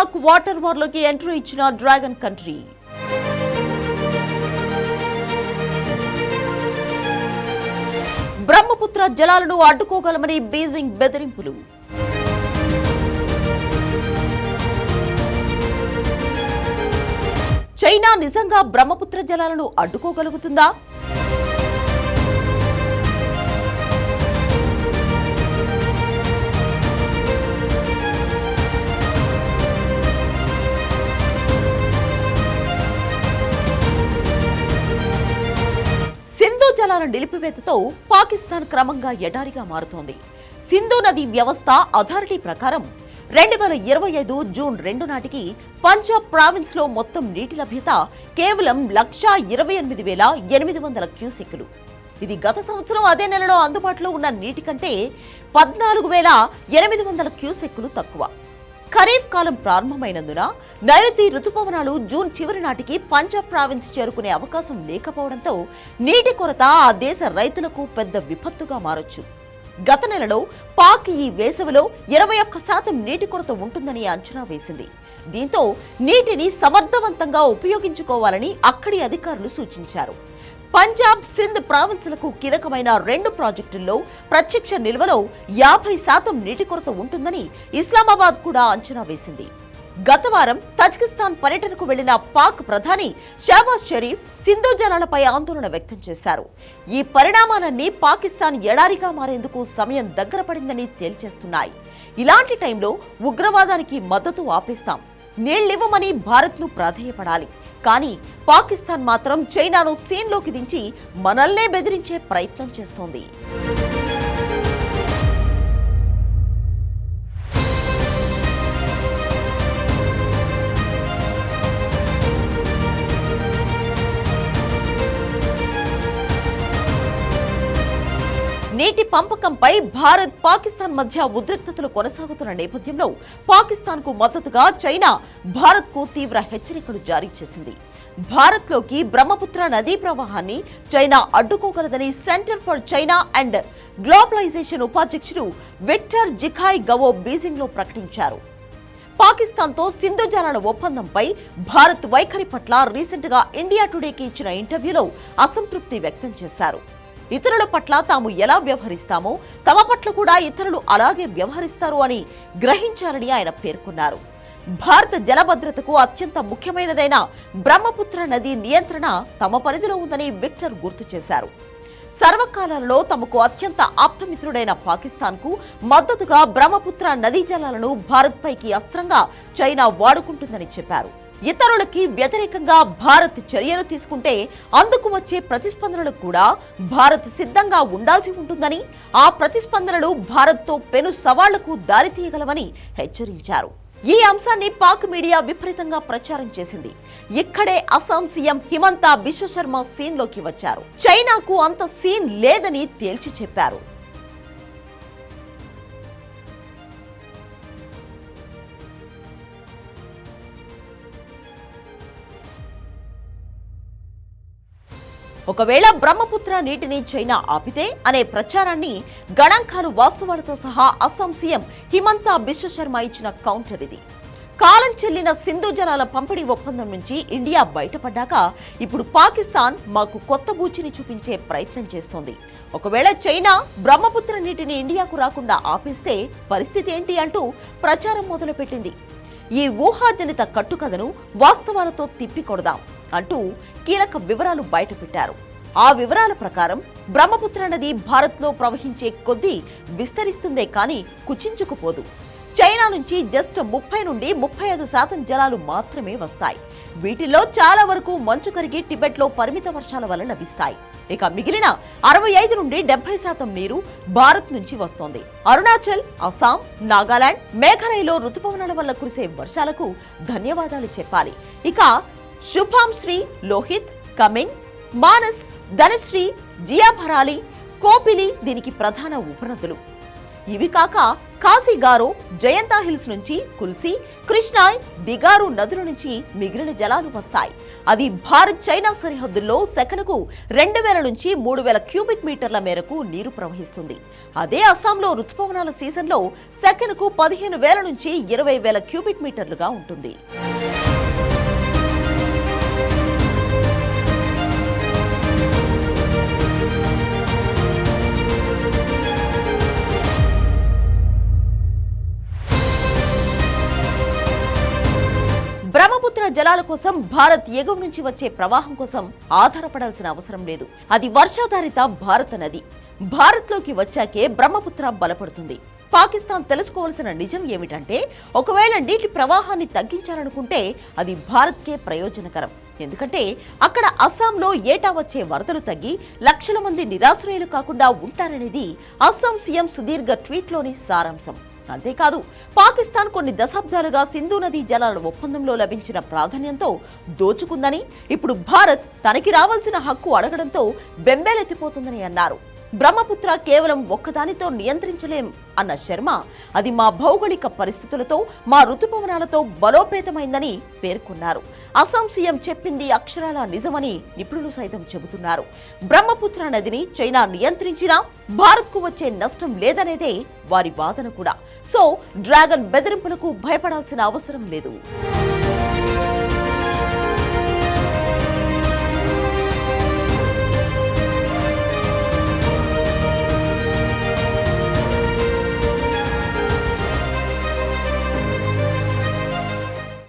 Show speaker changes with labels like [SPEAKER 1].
[SPEAKER 1] Pak water వార్లోకి entry ఇచ్చిన dragon country. Brahmaputra జలాలను అడ్డుకోగలమని బీజింగ్ బెదిరింపులు. చైనా నిజంగా బ్రహ్మపుత్ర జలాలను అడ్డుకోగలుగుతుందా? సింధు నిలిపివేతతో పాకిస్తాన్ క్రమంగా ఎడారిగా మారుతోంది. సింధు నది వ్యవస్థ అథారిటీ ప్రకారం రెండు వేల ఇరవై ఐదు జూన్ రెండు నాటికి పంజాబ్ ప్రావిన్స్లో మొత్తం నీటి లభ్యత కేవలం లక్షా ఇరవై ఎనిమిది వేల ఎనిమిది వందల క్యూసెక్కులు. ఇది గత సంవత్సరం అదే నెలలో అందుబాటులో ఉన్న నీటి కంటే పద్నాలుగు వేల ఎనిమిది వందల క్యూసెక్కులు తక్కువ. ఖరీఫ్ కాలం ప్రారంభమైనందున నైరుతి రుతుపవనాలు జూన్ చివరి నాటికి పంజాబ్ ప్రావిన్స్ చేరుకునే అవకాశం లేకపోవడంతో నీటి కొరత ఆ దేశ రైతులకు పెద్ద విపత్తుగా మారొచ్చు. గత నెలలో పాక్ ఈ వేసవిలో ఇరవై ఒక్క శాతం నీటి కొరత ఉంటుందని అంచనా వేసింది. దీంతో నీటిని సమర్థవంతంగా ఉపయోగించుకోవాలని అక్కడి అధికారులు సూచించారు. పంజాబ్ సింధ్ ప్రావిన్సులకు కీలకమైన రెండు ప్రాజెక్టుల్లో ప్రత్యక్ష నిల్వలో యాభై శాతం నీటి కొరత ఉంటుందని ఇస్లామాబాద్ కూడా అంచనా వేసింది. గత వారం తజికిస్తాన్ పర్యటనకు వెళ్ళిన పాక్ ప్రధాని షాబాజ్ షరీఫ్ సింధు జలాలపై ఆందోళన వ్యక్తం చేశారు. ఈ పరిణామాలన్నీ పాకిస్తాన్ ఎడారిగా మారేందుకు సమయం దగ్గర పడిందని తేల్చేస్తున్నాయి. ఇలాంటి టైంలో ఉగ్రవాదానికి మద్దతు ఆపేస్తాం. నీళ్ళివ్వమని భారత్ను ప్రాధేయపడాలి. కానీ పాకిస్తాన్ మాత్రం చైనాను సీన్లోకి దించి మనల్నే బెదిరించే ప్రయత్నం చేస్తోంది. పంపకంపై భారత్ పాకిస్తాన్ మధ్య ఉద్రిక్తతలు కొనసాగుతున్న నేపథ్యంలో పాకిస్తాన్కు మద్దతుగా చైనా భారత్కు తీవ్ర హెచ్చరికలు జారీ చేసింది. భారత్లోకి బ్రహ్మపుత్ర నదీ ప్రవాహాన్ని China అడ్డుకోగలదని centre for China and globalisation ఉపాధ్యక్షుడు విక్టర్ జిఖాయ్ గవో బీజింగ్లో ప్రకటించారు. పాకిస్తాన్తో సింధు జలాల ఒప్పందంపై భారత్ వైఖరి పట్ల రీసెంట్గా ఇండియా టుడేకి ఇచ్చిన ఇంటర్వ్యూలో అసంతృప్తి వ్యక్తం చేశారు. ఇతరుల పట్ల తాము ఎలా వ్యవహరిస్తామో తమ పట్ల కూడా ఇతరులు అలాగే వ్యవహరిస్తారు అని గ్రహించాలని ఆయన పేర్కొన్నారు. భారత జలభద్రతకు అత్యంత ముఖ్యమైనదైన బ్రహ్మపుత్ర నది నియంత్రణ తమ పరిధిలో ఉందని విక్టర్ గుర్తు చేశారు. సర్వకాలంలో తమకు అత్యంత ఆప్తమిత్రుడైన పాకిస్తాన్కు మద్దతుగా బ్రహ్మపుత్ర నదీ జలాలను భారత్పైకి అస్త్రంగా చైనా వాడుకుంటుందని చెప్పారు. ఇతరులకి వ్యతిరేకంగా భారత్ చర్యలు తీసుకుంటే అందుకు వచ్చే ప్రతిస్పందనలకు కూడా భారత్ సిద్ధంగా ఉండాల్సి ఉంటుందని ఆ ప్రతిస్పందనలు భారత్తో పెను సవాళ్ళకు దారితీయగలవని హెచ్చరించారు. ఈ అంశాన్ని పాక్ మీడియా విపరీతంగా ప్రచారం చేసింది. ఇక్కడే అస్సాం సీఎం హిమంత బిశ్వశర్మ సీన్లోకి వచ్చారు. చైనాకు అంత సీన్ లేదని తేల్చి చెప్పారు. ఒకవేళ బ్రహ్మపుత్ర నీటిని చైనా ఆపితే అనే ప్రచారాన్ని గణాంకాలు వాస్తవాలతో సహా అస్సాం సీఎం హిమంత బిశ్వశర్మ ఇచ్చిన కౌంటర్ ఇది. కాలం చెల్లిన సింధు జలాల పంపిణీ ఒప్పందం నుంచి ఇండియా బయటపడ్డాక ఇప్పుడు పాకిస్తాన్ మాకు కొత్త బూచిని చూపించే ప్రయత్నం చేస్తోంది. ఒకవేళ చైనా బ్రహ్మపుత్ర నీటిని ఇండియాకు రాకుండా ఆపేస్తే పరిస్థితి ఏంటి అంటూ ప్రచారం మొదలుపెట్టింది. ఈ ఊహాజనిత కట్టుకథను వాస్తవాలతో తిప్పికొడదాం. అంటూ కీలక వివరాలు బయటపెట్టారు. ఆ వివరాల ప్రకారం బ్రహ్మపుత్ర నది భారత్లో ప్రవహించే కొద్దీ విస్తరిస్తుందే కానీ కుచించుకుపోదు. చైనా నుంచి జస్ట్ ముప్పై నుండి ముప్పై ఐదు శాతం జలాలు మాత్రమే వస్తాయి. వీటిల్లో చాలా వరకు మంచు కరిగి టిబెట్లో పరిమిత వర్షాల వల్ల లభిస్తాయి. ఇక మిగిలిన అరవై ఐదు నుండి డెబ్బై శాతం నీరు భారత్ నుంచి వస్తోంది. అరుణాచల్ అస్సాం నాగాలాండ్ మేఘాలయలో రుతుపవనాల వల్ల కురిసే వర్షాలకు ధన్యవాదాలు చెప్పాలి. ఇక శుభాం శ్రీ లోహిత్ కమింగ్ మానస్ ధనశ్రీ జియాభరాలి కోపిలి దీనికి ప్రధాన ఉపనదులు. ఇవి కాక కాశీగారో జయంతా హిల్స్ నుంచి కుల్సి కృష్ణాయ్ దిగారు నదుల నుంచి మిగిలిన జలాలు వస్తాయి. అది భారత్ చైనా సరిహద్దుల్లో సెకనుకు రెండు వేల నుంచి మూడు వేల క్యూబిక్ మీటర్ల మేరకు నీరు ప్రవహిస్తుంది. అదే అస్సాంలో రుతుపవనాల సీజన్లో సెకనుకు పదిహేను వేల నుంచి ఇరవై వేల క్యూబిక్ మీటర్లుగా ఉంటుంది. బ్రహ్మపుత్ర జలాల కోసం భారత్ ఎగువ నుంచి వచ్చే ప్రవాహం కోసం ఆధారపడాల్సిన అవసరం లేదు. అది వర్షాధారిత భారత నది. భారత్లోకి వచ్చాకే బ్రహ్మపుత్ర బలపడుతుంది. పాకిస్తాన్ తెలుసుకోవాల్సిన నిజం ఏమిటంటే ఒకవేళ నీటి ప్రవాహాన్ని తగ్గించాలనుకుంటే అది భారత్కే ప్రయోజనకరం. ఎందుకంటే అక్కడ అస్సాంలో ఏటా వచ్చే వరదలు తగ్గి లక్షల మంది నిరాశ్రయులు కాకుండా ఉంటారనేది అస్సాం సీఎం సుదీర్ఘ ట్వీట్లోని సారాంశం. అంతేకాదు పాకిస్తాన్ కొన్ని దశాబ్దాలుగా సింధు నదీ జలాల ఒప్పందంలో లభించిన ప్రాధాన్యంతో దోచుకుందని ఇప్పుడు భారత్ తనకి రావాల్సిన హక్కు అడగడంతో బెంబేలెత్తిపోతుందని అన్నారు. బ్రహ్మపుత్ర కేవలం ఒక్కదానితో నియంత్రించలేం అన్న శర్మ అది మా భౌగోళిక పరిస్థితులతో మా ఋతుపవనాలతో బలోపేతమైందని పేర్కొన్నారు. అస్సాం సీఎం చెప్పింది అక్షరాల నిజమని నిపుణులు సైతం చెబుతున్నారు. బ్రహ్మపుత్ర నదిని చైనా నియంత్రించినా భారత్కు వచ్చే నష్టం లేదనేదే వారి వాదన కూడా. సో డ్రాగన్ బెదిరింపులకు భయపడాల్సిన అవసరం లేదు.